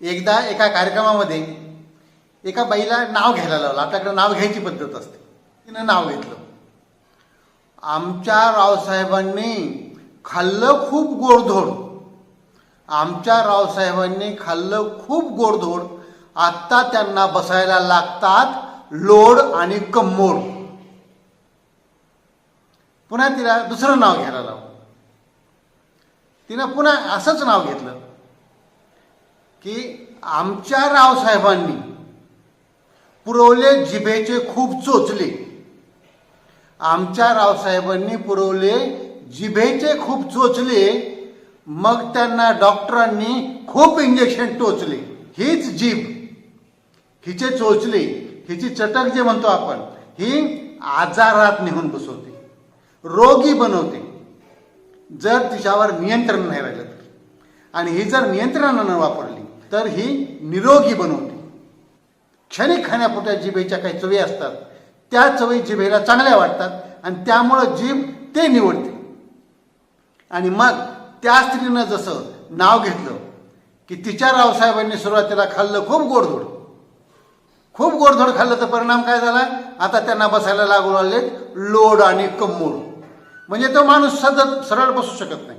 एकदा एका कार्यक्रमामध्ये एका बाईला नाव घ्यायला लावलं. आपल्याकडे नाव घ्यायची पद्धत असते. तिनं नाव घेतलं. आमच्या रावसाहेबांनी खाल्लं खूप गोडधोड. आमच्या रावसाहेबांनी खाल्लं खूप गोडधोड. आत्ता त्यांना बसायला लागतात लोड आणि कम्मोड पुन्हा तिला दुसरं नाव घ्यायला लावलं. तिनं पुन्हा असंच नाव घेतलं. की आमच्या रावसाहेबांनी पुरवले जिभेचे खूप चोचले. आमच्या रावसाहेबांनी पुरवले जिभेचे खूप चोचले मग त्यांना डॉक्टरांनी खूप इंजेक्शन टोचले. हीच जीभ हिचे चोचले हिची चटक जे म्हणतो आपण ही आजारात नेऊन बसवते रोगी बनवते. जर तिच्यावर नियंत्रण नाही राहिलं तर. आणि ही जर नियंत्रणानं वापरली तर ही निरोगी बनवते. क्षणिक खाण्यापुरत्या जिभेच्या काही चवी असतात त्या चवी जिभेला चांगल्या वाटतात आणि त्यामुळं जीभ ते निवडते. आणि मग त्या स्त्रीनं जसं नाव घेतलं की तिच्या रावसाहेबांनी सुरुवातीला खाल्लं खूप गोडधोड. खूप गोडधोड खाल्लं तर परिणाम काय झाला? आता त्यांना बसायला लागू लागले लोड आणि कम्मोड म्हणजे तो माणूस सतत सरळ बसू शकत नाही.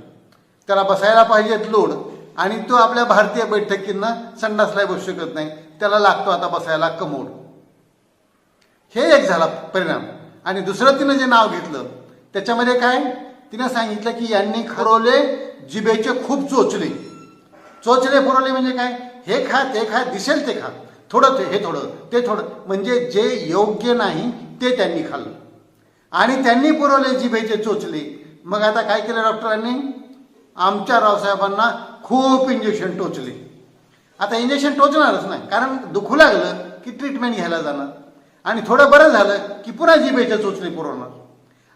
त्याला बसायला पाहिजेत लोड. आणि तो आपल्या भारतीय बैठकींना संडासला बसू शकत नाही. त्याला लागतो आता बसायला कमोड. हे एक झाला परिणाम. आणि दुसरं तिनं जे नाव घेतलं त्याच्यामध्ये काय? तिनं सांगितलं की यांनी खरवले जिभेचे खूप चोचले. चोचले पुरवले म्हणजे काय? हे खा ते खा दिसेल ते खा. थोडं ते हे थोडं ते थोडं. म्हणजे जे योग्य नाही ते त्यांनी खाल्लं. आणि त्यांनी पुरवले जिभेचे चोचले. मग आता काय केलं डॉक्टरांनी? आमच्या रावसाहेबांना खूप इंजेक्शन टोचले. आता इंजेक्शन टोचणारच नाही कारण दुखू लागलं की ट्रीटमेंट घ्यायला जाणार. आणि थोडं बरं झालं की पुन्हा जिबेच्या चोचले पुरवणार.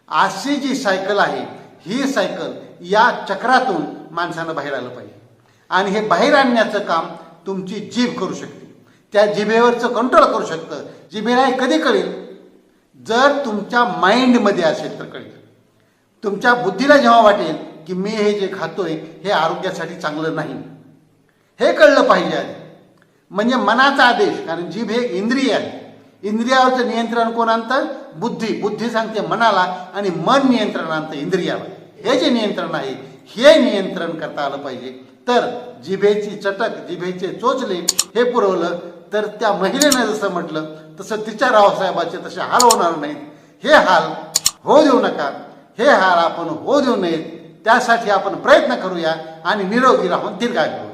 अशी जी सायकल आहे ही सायकल या चक्रातून माणसानं बाहेर आलं पाहिजे. आणि हे बाहेर आणण्याचं काम तुमची जीभ करू शकते. त्या जिभेवरचं कंट्रोल करू शकतं. जिभेला हे कधी कळेल? जर तुमच्या माइंडमध्ये असेल तर कळेल. तुमच्या बुद्धीला जेव्हा वाटेल की मी हे जे खातोय हे आरोग्यासाठी चांगलं नाही. हे कळलं पाहिजे आधी. म्हणजे मनाचा आदेश कारण जीभ हे इंद्रिय आहे. इंद्रियावरचं नियंत्रण कोण आणतं? बुद्धी. बुद्धी सांगते मनाला आणि मन नियंत्रण आणतं इंद्रियावर. हे जे नियंत्रण आहे हे नियंत्रण करता आलं पाहिजे. तर जिभेची चटक जिभेचे चोचले हे पुरवलं तर त्या महिलेनं जसं म्हटलं तसं तिच्या रावसाहेबाचे तसे हाल होणार नाहीत. हे हाल हो देऊ नका. हे हाल आपण हो देऊ नयेत. त्यासाठी आपण प्रयत्न करूया आणि निरोगी राहून दीर्घायू.